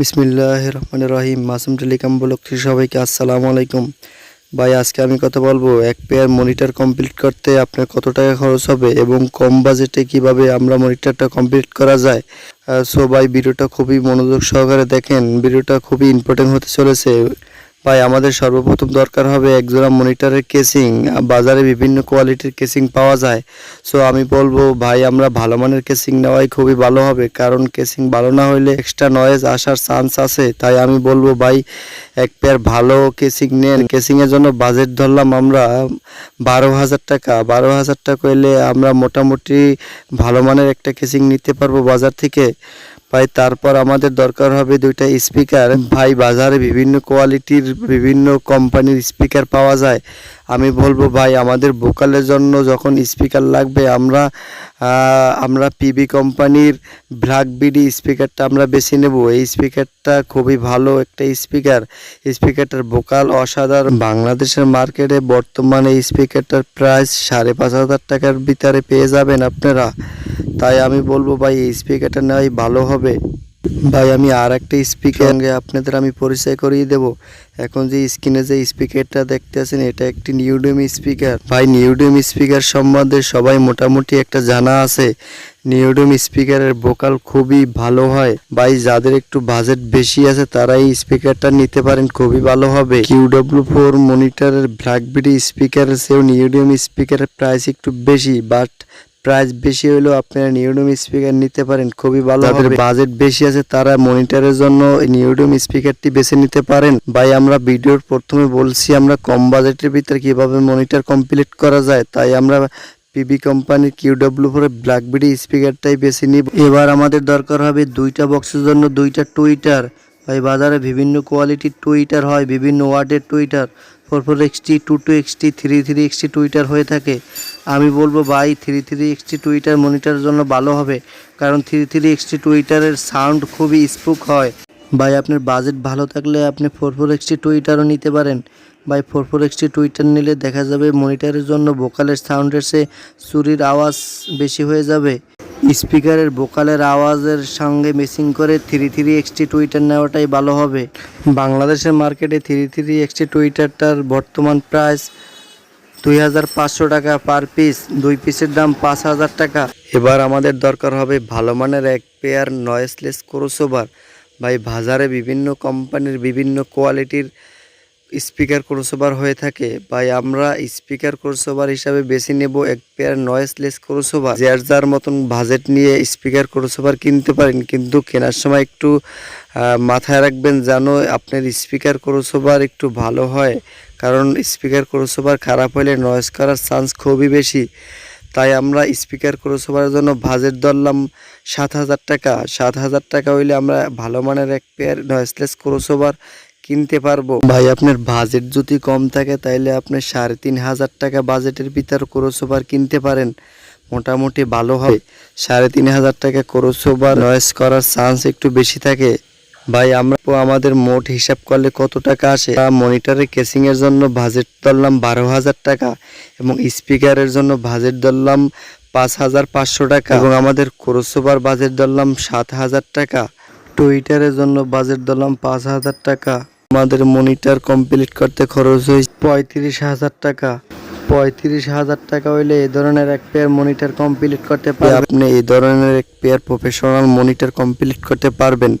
বিসমিল্লাহ রহমান রহিম মাসুম টেলিকম ব্লক থেকে সবাইকে আসসালামু আলাইকুম। ভাই, আজকে আমি কথা বলব, এক পেয়ার মনিটর কমপ্লিট করতে আপনার কত টাকা খরচ হবে এবং কম বাজেটে কীভাবে আমরা মনিটরটা কমপ্লিট করা যায়? সো ভাই, ভিডিওটা খুবই মনোযোগ সহকারে দেখেন। ভিডিওটা খুবই ইম্পর্টেন্ট হতে চলেছে। ভাই আমাদের সর্বপ্রথম দরকার হবে একজোড়া মনিটরের কেসিং বাজারে বিভিন্ন কোয়ালিটির কেসিং পাওয়া যায়। সো আমি বলব, ভাই, আমরা ভালো মানের কেসিং নেওয়াই খুবই ভালো হবে, কারণ কেসিং ভালো না হলে এক্সট্রা নয়েজ আসার চান্স আছে। তাই আমি বলব, ভাই, এক পেয়ার ভালো কেসিং নেন। কেসিংয়ের জন্য বাজেট ধরলাম আমরা বারো হাজার টাকা। বারো হাজার টাকা হইলে আমরা মোটামুটি ভালো মানের একটা কেসিং নিতে পারব বাজার থেকে। ভাই তারপর আমাদের দরকার হবে দুইটা স্পিকার ভাই বাজারে বিভিন্ন কোয়ালিটির বিভিন্ন কোম্পানির স্পিকার পাওয়া যায়। আমি বলব, ভাই, আমাদের ভোকালের জন্য যখন স্পিকার লাগবে, আমরা আমরা পিবি কোম্পানির ব্ল্যাক বিডি স্পিকারটা আমরা বেছে নেব। এই স্পিকারটা খুবই ভালো একটা স্পিকার। স্পিকারটার ভোকাল অসাধারণ। বাংলাদেশের মার্কেটে বর্তমানে স্পিকারটার প্রাইস সাড়ে পাঁচ হাজার টাকার ভিতরে পেয়ে যাবেন আপনারা। তাই আমি বলব, ভাই, এই স্পিকারটা নেওয়াই ভালো হবে। ভাই আমি আর একটা স্পিকার সঙ্গে আপনাদের আমি পরিচয় করিয়ে দেব। এখন যে স্ক্রিনে যে স্পিকারটা দেখতে আছেন এটা একটি নিউডেম স্পিকার ভাই নিউডেম স্পিকার সম্বন্ধে সবাই মোটামুটি একটা জানা আছে। নিউডেম স্পিকারের ভোকাল খুবই ভালো হয়। ভাই যাদের একটু বাজেট বেশি আছে তারা এই স্পিকারটা নিতে পারেন খুবই ভালো হবে। কিউডব্লিউ ফোর মনিটরের ব্ল্যাকবিডি স্পিকারের চেয়েও নিউডেম স্পিকারের প্রাইস একটু বেশি বাট প্রাইস বেশি হলেও আপনারা নিউডম স্পিকার নিতে পারেন খুবই ভালো যাদের বাজেট বেশি আছে তারা মনিটরের জন্য নিউডম স্পিকারটি বেছে নিতে পারেন। ভাই আমরা ভিডিওর প্রথমে বলছি আমরা কম বাজেটের ভিতরে কীভাবে মনিটর কমপ্লিট করা যায় তাই আমরা পিবি কোম্পানির কিউডব্লিউ ফোর ব্ল্যাকবেরি স্পিকারটাই বেছে নিব। এবার আমাদের দরকার হবে দুইটা বক্সের জন্য দুইটা টুইটার ভাই বাজারে বিভিন্ন কোয়ালিটির টুইটার হয় বিভিন্ন ওয়ার্ডের tweeter four four XT two two XT three three XT tweeter হয়ে থাকে। আমি বলব ভাই থ্রি থ্রি এক্সটি টুইটার মনিটরের জন্য ভালো হবে, কারণ থ্রি থ্রি এক্সটি টুইটারের সাউন্ড খুবই স্পুক হয়। ভাই, আপনার বাজেট ভালো থাকলে আপনি ফোর ফোর এক্সটি টুইটারও নিতে পারেন। ভাই ফোর ফোর এক্সটি টুইটার নিলে দেখা যাবে মনিটরের জন্য ভোকালের সাউন্ডের সে চুরির আওয়াজ বেশি হয়ে যাবে। স্পিকারের ভোকালের আওয়াজের সঙ্গে মিসিং করে থ্রি থ্রি এক্সটি টুইটার নেওয়াটাই ভালো হবে। বাংলাদেশের মার্কেটে থ্রি থ্রি এক্সটি টুইটারটার বর্তমান প্রাইস দুই হাজার পাঁচশো টাকা পার পিস। দুই পিসের দাম পাঁচ হাজার টাকা। এবার আমাদের দরকার হবে ভালো মানের এক পেয়ার নয়েসলেস ক্রোসোভার ভাই, বাজারে বিভিন্ন কোম্পানির বিভিন্ন কোয়ালিটির স্পিকার ক্রোসোভার হয়ে থাকে, ভাই, আমরা স্পিকার ক্রোসোভার হিসাবে বেছে নেব এক পেয়ার নয়েসলেস ক্রোসোভার যার যার মতন বাজেট নিয়ে স্পিকার ক্রোসোভার কিনতে পারেন, কিন্তু কেনার সময় একটু মাথায় রাখবেন যেন আপনার স্পিকার ক্রোসোভার একটু ভালো হয়, কারণ স্পিকার ক্রোসোভার খারাপ হলে নয়েজ করার চান্স খুবই বেশি। তাই আমরা স্পিকার ক্রোসোভারের জন্য বাজেট ধরলাম সাত হাজার টাকা। সাত হাজার টাকা হইলে আমরা ভালো মানের এক পেয়ার নয়েসলেস ক্রোসোভার কিনতে পারব। ভাই, আপনার বাজেট যদি কম থাকে, তাইলে আপনি সাড়ে তিন হাজার টাকা বাজেটের ভিতর ক্রোসোভার কিনতে পারেন। মোটামুটি ভালো হবে। সাড়ে তিন হাজার টাকা ক্রোসোভার নয়েস করার চান্স একটু বেশি থাকে। ভাই, আমরা আমাদের মোট হিসাব করলে কত টাকা আসে? মনিটরের কেসিং এর জন্য বাজেট ধরলাম বারো হাজার টাকা এবং স্পিকারের জন্য বাজেট ধরলাম পাঁচ হাজার পাঁচশো টাকা এবং আমাদের ক্রোসোভার বাজেট ধরলাম সাত হাজার টাকা। টুইটারের জন্য বাজেট ধরলাম পাঁচ হাজার টাকা। আমাদের মনিটর কমপ্লিট করতে খরচ হয়েছে পঁয়ত্রিশ হাজার টাকা। পঁয়ত্রিশ হাজার টাকা হইলে এই ধরনের এক পেয়ার মনিটর কমপ্লিট করতে পারবেন আপনি এই ধরনের এক পেয়ার প্রফেশনাল মনিটর কমপ্লিট করতে পারবেন।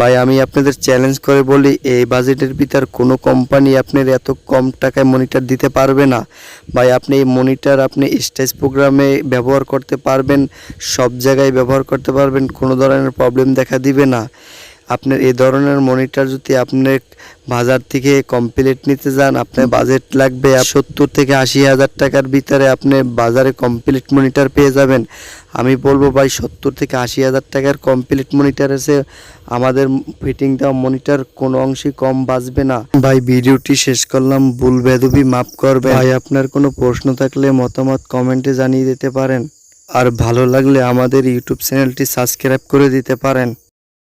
ভাই, আমি আপনাদের চ্যালেঞ্জ করে বলি, এই বাজেটের ভিতর কোনো কোম্পানি আপনার এত কম টাকায় মনিটর দিতে পারবে না। ভাই, আপনি এই মনিটর আপনি স্টেজ প্রোগ্রামে ব্যবহার করতে পারবেন, সব জায়গায় ব্যবহার করতে পারবেন, কোনো ধরনের প্রবলেম দেখা দিবে না। আপনার এই ধরনের মনিটর যদি আপনি বাজার থেকে কমপ্লিট নিতে যান, আপনার বাজেট লাগবে সত্তর থেকে আশি হাজার টাকার ভিতরে আপনি বাজারে কমপ্লিট মনিটর পেয়ে যাবেন। আমি বলব ভাই, সত্তর থেকে আশি হাজার টাকার কমপ্লিট মনিটর এসে আমাদের ফিটিং দেওয়া মনিটর কোনো অংশে কম বাঁচবে না। ভাই, ভিডিওটি শেষ করলাম, ভুল বেদবি মাফ করবে ভাই, আপনার কোনো প্রশ্ন থাকলে মতামত কমেন্টে জানিয়ে দিতে পারেন। আর ভালো লাগলে আমাদের ইউটিউব চ্যানেলটি সাবস্ক্রাইব করে দিতে পারেন।